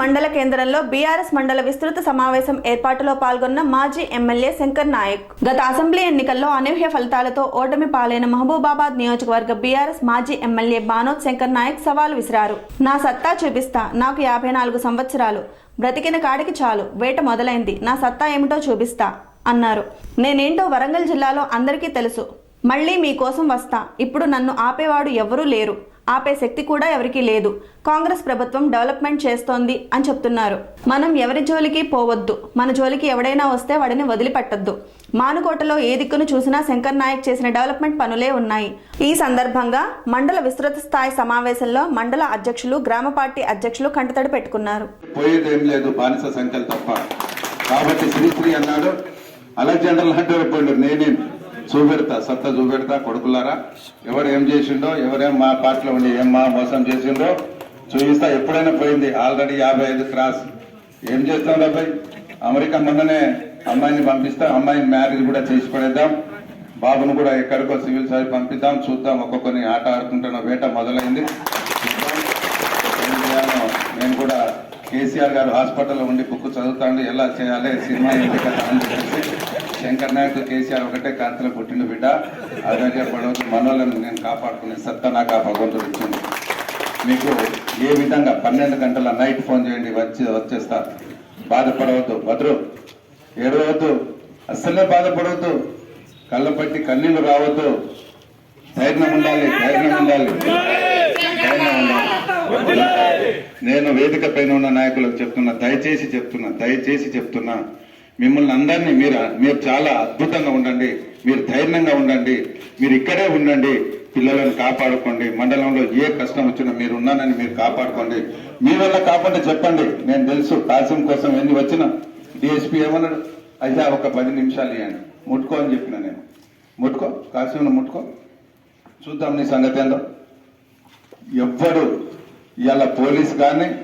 మండల కేంద్రంలో బీఆర్ఎస్ మండల విస్తృత సమావేశం ఏర్పాటులో పాల్గొన్న మాజీ ఎమ్మెల్యే శంకర్ నాయక్. గత అసెంబ్లీ ఎన్నికల్లో అనూహ్య ఫలితాలతో ఓటమి పాలైన మహబూబాబాద్ నియోజకవర్గ బీఆర్ఎస్ మాజీ ఎమ్మెల్యే బానోత్ శంకర్ నాయక్ సవాల్ విసిరారు. నా సత్తా చూపిస్తా నాకు యాభై నాలుగు సంవత్సరాలు. బ్రతికిన కాడికి చాలు వేట మొదలైంది నా సత్తా ఏమిటో చూపిస్తా అన్నారు. నేనేంటో వరంగల్ జిల్లాలో అందరికీ తెలుసు. మళ్ళీ మీకోసం వస్తా ఇప్పుడు నన్ను ఆపేవాడు ఎవరూ లేరు. ఆపే శక్తి కూడా ఎవరికీ లేదు. కాంగ్రెస్ ప్రభుత్వం డెవలప్మెంట్ చేస్తోంది అని చెప్తున్నారు. మనం ఎవరి జోలికి పోవద్దు. మన జోలికి ఎవడైనా వస్తే వాడిని వదిలిపెట్టద్దు. మానుకోటలో ఏ దిక్కును చూసినా శంకర్ నాయక్ చేసిన డెవలప్మెంట్ పనులే ఉన్నాయి. ఈ సందర్భంగా మండల విస్తృత స్థాయి సమావేశంలో మండల అధ్యక్షులు గ్రామ పార్టీ అధ్యక్షులు కంటతడి పెట్టుకున్నారు. పోయేదేం లేదు. బానిస కాబట్టి శ్రీశ్రీ అన్నాడు అలెగ్జాండర్ లాంటి నేనే చూపెడతా సత్తా చూపెడతా కొడుకులారా. ఎవరు ఏం చేసిండో ఎవరేం మా పార్టీలో ఉండి ఏం మా మోసం చేసిండో చూపిస్తా. ఎప్పుడైనా పోయింది. ఆల్రెడీ యాభై ఐదు క్రాస్. ఏం చేస్తాం అబ్బాయి అమెరికా మొన్ననే అమ్మాయిని పంపిస్తాం అమ్మాయిని మ్యారేజ్ కూడా చేసి పడేద్దాం బాబును కూడా ఎక్కడికో సివిల్ సర్వీస్ పంపిద్దాం. చూద్దాం ఒక్కొక్కరిని ఆట ఆడుకుంటున్న వేట మొదలైంది. నేను కూడా కేసీఆర్ గారు హాస్పిటల్లో ఉండి బుక్ చదువుతాండు. ఎలా చేయాలి? సినిమా ఏంటి అని చెప్పేసి శంకర్ నాయక్ కేసీఆర్ ఒకటే కాంతిలో పుట్టిన బిడ్డ. అలాగే పడవచ్చు మనోళ్ళను నేను కాపాడుకునే సత్తా నాకు ఆ భగవంతుడు ఇచ్చింది మీకు ఏ విధంగా పన్నెండు గంటల నైట్ ఫోన్ చేయండి వచ్చి వచ్చేస్తా. బాధపడవద్దు. భద్రు ఏడవద్దు. అస్సలే బాధపడవద్దు. కళ్ళ పట్టి కన్నీళ్ళు రావద్దు. ధైర్యం ఉండాలి ధైర్యం ఉండాలి. ధైర్యం ఉండాలి. నేను వేదిక పైన ఉన్న నాయకులకు చెప్తున్నా దయచేసి చెప్తున్నా దయచేసి చెప్తున్నా. మిమ్మల్ని అందరినీ మీరు మీరు చాలా అద్భుతంగా ఉండండి. మీరు ధైర్యంగా ఉండండి. మీరు ఇక్కడే ఉండండి. పిల్లలను కాపాడుకోండి. మండలంలో ఏ కష్టం వచ్చినా మీరు ఉన్నానని మీరు కాపాడుకోండి. మీ వల్ల కాపాడి చెప్పండి. నేను తెలుసు కాsim కోసం ఎన్ని వచ్చినా. డిఎస్పీ ఏమన్నాడు? అయ్యా ఒక పది నిమిషాలు ఇవ్వండి ముట్టుకో అని చెప్పిన నేను. ముట్టుకో? కాసింను ముట్టుకో? చూద్దాం నీ సంగతి ఏందో. ఎవ్వరు ఇవాళ పోలీస్ కానీ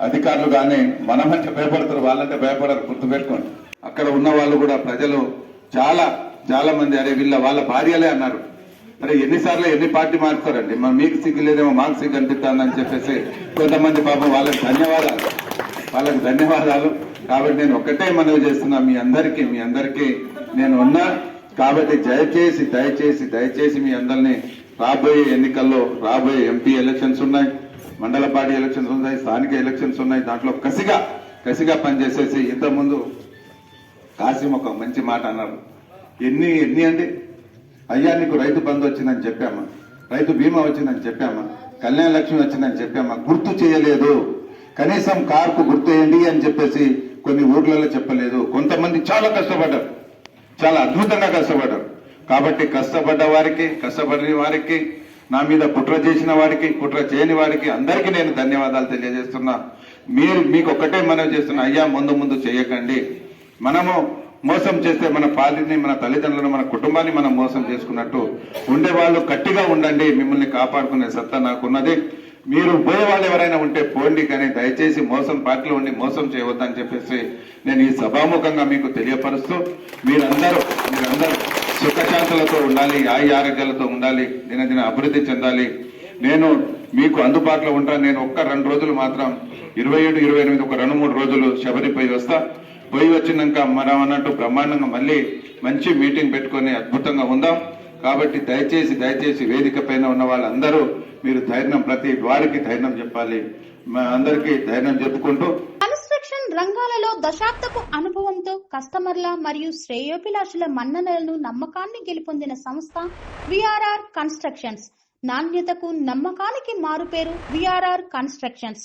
అధికారులు కానీ మనమంటే భయపడతారు వాళ్ళంటే భయపడరు. గుర్తుపెట్టుకోండి. అక్కడ ఉన్న వాళ్ళు కూడా ప్రజలు చాలా చాలా మంది అరే వీళ్ళ వాళ్ళ భార్యలే అన్నారు. అరే ఎన్నిసార్లు ఎన్ని పార్టీ మారుతారండి మరి మీకు సిగ్గు లేదేమో మాకు సిగ్గు అనిపిస్తుందని చెప్పేసి కొంతమంది పాపం వాళ్ళకి ధన్యవాదాలు. వాళ్ళకి ధన్యవాదాలు. కాబట్టి నేను ఒక్కటే మనవి చేస్తున్నా మీ అందరికీ మీ అందరికీ నేను ఉన్నా. కాబట్టి దయచేసి దయచేసి దయచేసి మీ అందరినీ రాబోయే ఎన్నికల్లో రాబోయే ఎంపీ ఎలక్షన్స్ ఉన్నాయి మండల పార్టీ ఎలక్షన్స్ ఉన్నాయి స్థానిక ఎలక్షన్స్ ఉన్నాయి. దాంట్లో కసిగా కసిగా పనిచేసేసి ఇంతకుముందు కాసిం ఒక మంచి మాట అన్నారు. ఎన్ని ఎన్ని అండి అయ్యా నీకు రైతు బంధు వచ్చిందని చెప్పామా? రైతు బీమా వచ్చిందని చెప్పామా? కళ్యాణ లక్ష్మి వచ్చిందని చెప్పామా? గుర్తు చేయలేదు. కనీసం కార్కు గుర్తు వేయండి అని చెప్పేసి కొన్ని ఊర్లలో చెప్పలేదు. కొంతమంది చాలా కష్టపడ్డారు. చాలా అద్భుతంగా కష్టపడ్డారు. కాబట్టి కష్టపడ్డ వారికి కష్టపడిన వారికి నా మీద కుట్ర చేసిన వారికి కుట్ర చేయని వారికి అందరికీ నేను ధన్యవాదాలు తెలియజేస్తున్నా. మీరు మీకు ఒక్కటే మనవి చేస్తున్నా అయ్యా ముందు ముందు చేయకండి. మనము మోసం చేస్తే మన పాలిని మన తల్లిదండ్రులను మన కుటుంబాన్ని మనం మోసం చేసుకున్నట్టు ఉండే వాళ్ళు గట్టిగా ఉండండి మిమ్మల్ని కాపాడుకునే సత్తా నాకున్నది. మీరు పోయే వాళ్ళు ఎవరైనా ఉంటే పోండి కానీ దయచేసి మోసం పార్టీలో ఉండి మోసం చేయవద్దని చెప్పేసి నేను ఈ సభాముఖంగా మీకు తెలియపరుస్తూ మీరందరూ మీరందరూ సుఖశాంతులతో ఉండాలి ఆయి ఆరోగ్యాలతో ఉండాలి దినదిన అభివృద్ధి చెందాలి. నేను మీకు అందుబాటులో ఉంటాను. నేను ఒక్క రెండు రోజులు మాత్రం ఇరవై ఏడు ఇరవై ఎనిమిది ఒక రెండు మూడు రోజులు శబరిపై వస్తా. పోయి వచ్చినాక మనం అన్నట్టు బ్రహ్మాండంగా మళ్ళీ మంచి మీటింగ్ పెట్టుకొని అద్భుతంగా ఉందాం. కాబట్టి దయచేసి దయచేసి వేదిక పైన ఉన్న వాళ్ళందరూ మీరు ధైర్యం ప్రతి వారికి ధైర్యం చెప్పాలి. అందరికీ ధైర్యం చెప్పుకుంటూ. కన్స్ట్రక్షన్ రంగాలలో దశాబ్దపు అనుభవంతో కస్టమర్ల మరియు శ్రేయోభిలాషుల మన్ననలను నమ్మకాన్ని గెలుపొందిన సంస్థ విఆర్ఆర్ కన్స్ట్రక్షన్స్. నాణ్యతకు నమ్మకానికి మారుపేరు VRR constructions.